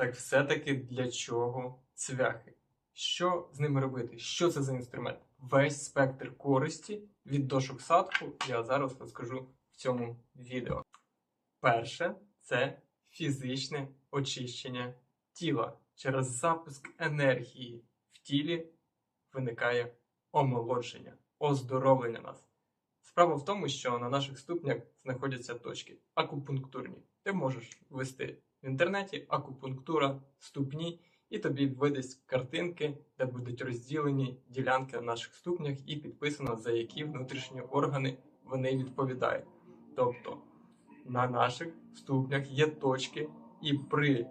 Так все-таки для чого цвяхи? Що з ними робити? Що це за інструмент? Весь спектр користі від дошок садку я зараз розкажу в цьому відео. Перше це фізичне очищення тіла. Через запуск енергії в тілі виникає омолодження, оздоровлення нас. Справа в тому, що на наших ступнях знаходяться точки акупунктурні. Ти можеш ввести в інтернеті акупунктура ступні, і тобі видасть картинки, де будуть розділені ділянки на наших ступнях і підписано, за які внутрішні органи вони відповідають. Тобто на наших ступнях є точки, і при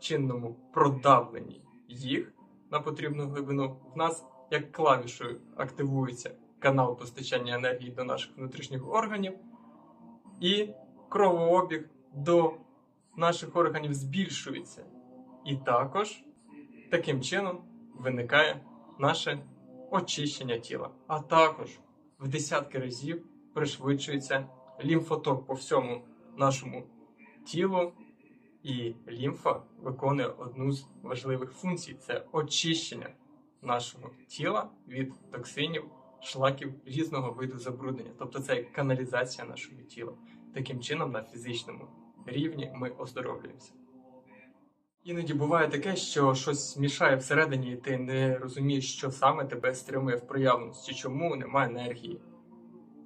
чинному продавленні їх на потрібну глибину в нас як клавішою активується канал постачання енергії до наших внутрішніх органів, і кровообіг до наших органів збільшується. І також таким чином виникає наше очищення тіла. А також в десятки разів пришвидшується лімфоток по всьому нашому тілу, і лімфа виконує одну з важливих функцій це очищення нашого тіла від токсинів, шлаків різного виду забруднення. Тобто це каналізація нашого тіла. Таким чином, на фізичному рівні ми оздоровлюємося. Іноді буває таке, що щось мішає всередині, і ти не розумієш, що саме тебе стримує в проявленості, чому немає енергії.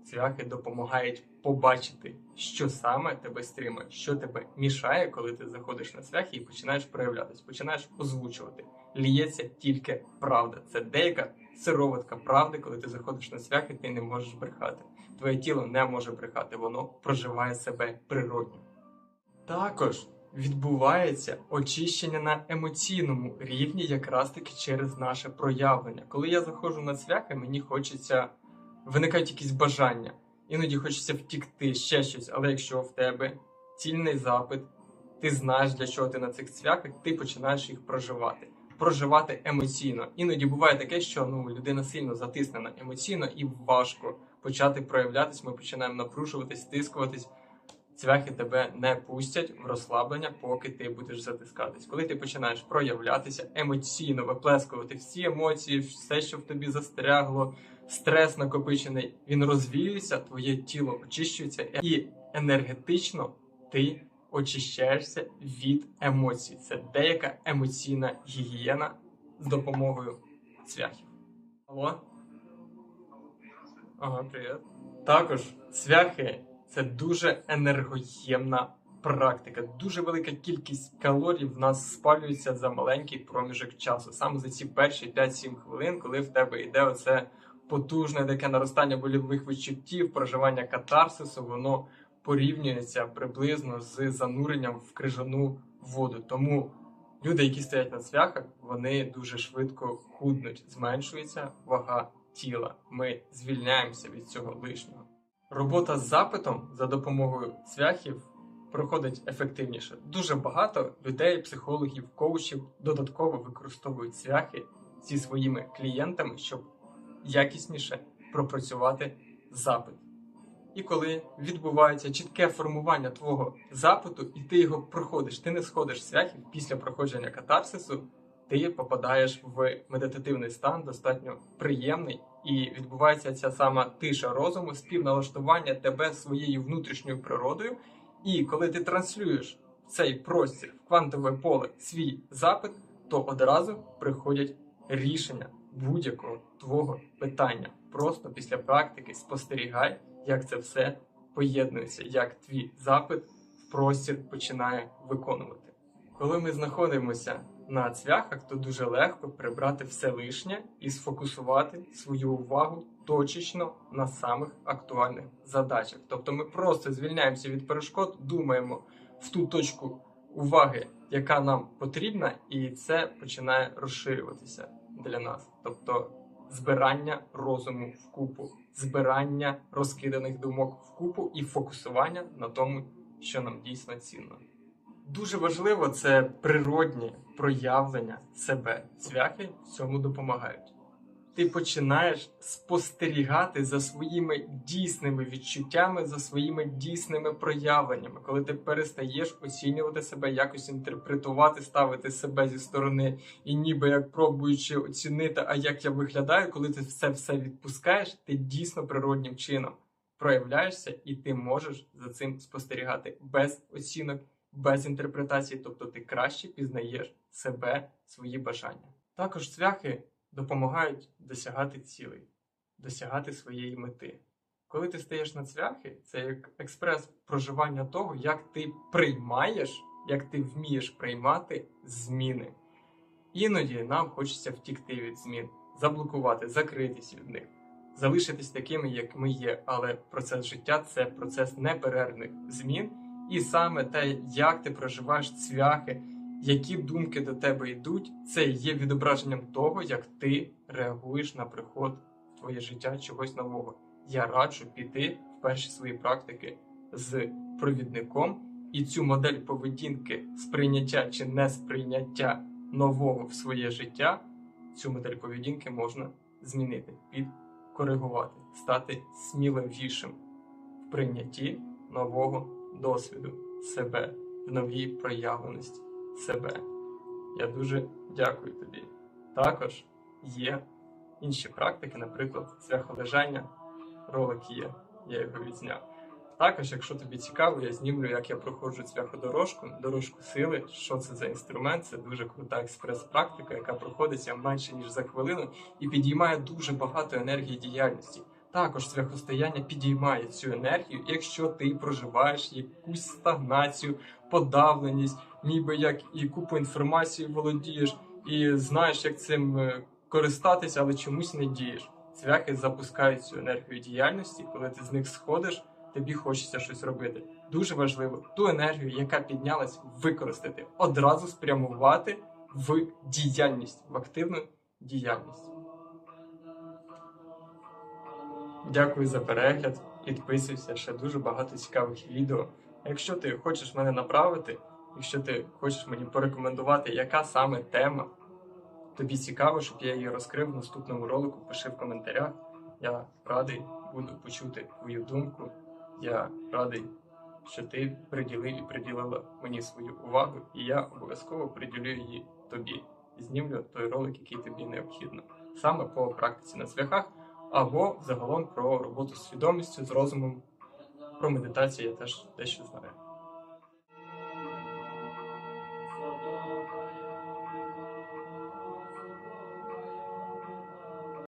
Цвяхи допомагають побачити, що саме тебе стримує, що тебе мішає, коли ти заходиш на цвяхи і починаєш проявлятись, починаєш озвучувати. Ліється тільки правда. Це деяка сироватка правди, коли ти заходиш на цвяхи, ти не можеш брехати. Твоє тіло не може брехати, воно проживає себе природньо. Також відбувається очищення на емоційному рівні, якраз таки через наше проявлення. Коли я заходжу на цвяхи, мені хочеться виникають якісь бажання. Іноді хочеться втікти, ще щось, але якщо в тебе цільний запит, ти знаєш, для чого ти на цих цвяхах, ти починаєш їх проживати. Проживати емоційно. Іноді буває таке, що ну, людина сильно затиснена емоційно і важко почати проявлятись. Ми починаємо напружуватись, стискуватись. Цвяхи тебе не пустять в розслаблення, поки ти будеш затискатись. Коли ти починаєш проявлятися емоційно, виплескувати всі емоції, все, що в тобі застрягло, стрес накопичений, він розвіюється, твоє тіло очищується, і енергетично ти очищаєшся від емоцій. Це деяка емоційна гігієна з допомогою цвяхів. Алло? Ага, привіт. Також цвяхи це дуже енергоємна практика. Дуже велика кількість калорій в нас спалюється за маленький проміжок часу. Саме за ці перші 5-7 хвилин, коли в тебе йде оце потужне таке наростання больових відчуттів, проживання катарсису, воно порівнюється приблизно з зануренням в крижану воду. Тому люди, які стоять на цвяхах, вони дуже швидко худнуть, зменшується вага тіла. Ми звільняємося від цього лишнього. Робота з запитом за допомогою цвяхів проходить ефективніше. Дуже багато людей, психологів, коучів додатково використовують цвяхи зі своїми клієнтами, щоб якісніше пропрацювати запит. І коли відбувається чітке формування твого запиту, і ти його проходиш, ти не сходиш з цвяхів після проходження катарсису, ти попадаєш в медитативний стан, достатньо приємний, і відбувається ця сама тиша розуму, співналаштування тебе своєю внутрішньою природою. І коли ти транслюєш цей простір в квантове поле свій запит, то одразу приходять рішення будь-якого твого питання. Просто після практики спостерігай, як це все поєднується, як твій запит в простір починає виконувати. Коли ми знаходимося на цвяхах, то дуже легко прибрати все лишнє і сфокусувати свою увагу точечно на самих актуальних задачах. Тобто ми просто звільняємося від перешкод, думаємо в ту точку уваги, яка нам потрібна, і це починає розширюватися для нас. Тобто збирання розуму в купу, збирання розкиданих думок в купу і фокусування на тому, що нам дійсно цінно. Дуже важливо це природні проявлення себе. Цвяхи в цьому допомагають. ти починаєш спостерігати за своїми дійсними відчуттями, за своїми дійсними проявленнями, коли ти перестаєш оцінювати себе, якось інтерпретувати, ставити себе зі сторони і ніби як пробуючи оцінити, а як я виглядаю, коли ти все все відпускаєш, ти дійсно природнім чином проявляєшся, і ти можеш за цим спостерігати без оцінок, без інтерпретації, тобто ти краще пізнаєш себе, свої бажання. Також цвяхи допомагають досягати цілей, досягати своєї мети. Коли ти стаєш на цвяхи, це як експрес проживання того, як ти приймаєш, як ти вмієш приймати зміни. Іноді нам хочеться втікти від змін, заблокувати, закритись від них, залишитись такими, як ми є. Але процес життя це процес неперервних змін, і саме те, як ти проживаєш цвяхи, які думки до тебе йдуть, це є відображенням того, як ти реагуєш на приход в твоє життя чогось нового. Я раджу піти в перші свої практики з провідником і цю модель поведінки сприйняття чи несприйняття нового в своє життя, цю модель поведінки можна змінити, підкоригувати, стати сміливішим в прийнятті нового досвіду себе, в новій проявленості себе. Я дуже дякую тобі. Також є інші практики, наприклад, цвяхолежання. Ролик є, я його відзняв. Також, якщо тобі цікаво, я знімлю, як я проходжу цвяходорожку, дорожку сили. Що це за інструмент? Це дуже крута експрес-практика, яка проходиться менше ніж за хвилину і підіймає дуже багато енергії діяльності. Також цвяхостояння підіймає цю енергію, якщо ти проживаєш якусь стагнацію, подавленість, ніби як і купу інформації володієш, і знаєш, як цим е, користатися, але чомусь не дієш. Цвяхи запускають цю енергію діяльності, коли ти з них сходиш, тобі хочеться щось робити. Дуже важливо ту енергію, яка піднялась, використати, одразу спрямувати в діяльність, в активну діяльність. Дякую за перегляд. Підписуйся, ще дуже багато цікавих відео. Якщо ти хочеш мене направити, якщо ти хочеш мені порекомендувати, яка саме тема тобі цікаво, щоб я її розкрив в наступному ролику, пиши в коментарях. Я радий буду почути твою думку. Я радий, що ти приділив і приділила мені свою увагу, і я обов'язково приділю її тобі. Знімлю той ролик, який тобі необхідно, саме по практиці на цвяхах, або загалом про роботу з свідомістю, з розумом, про медитацію я теж дещо знаю.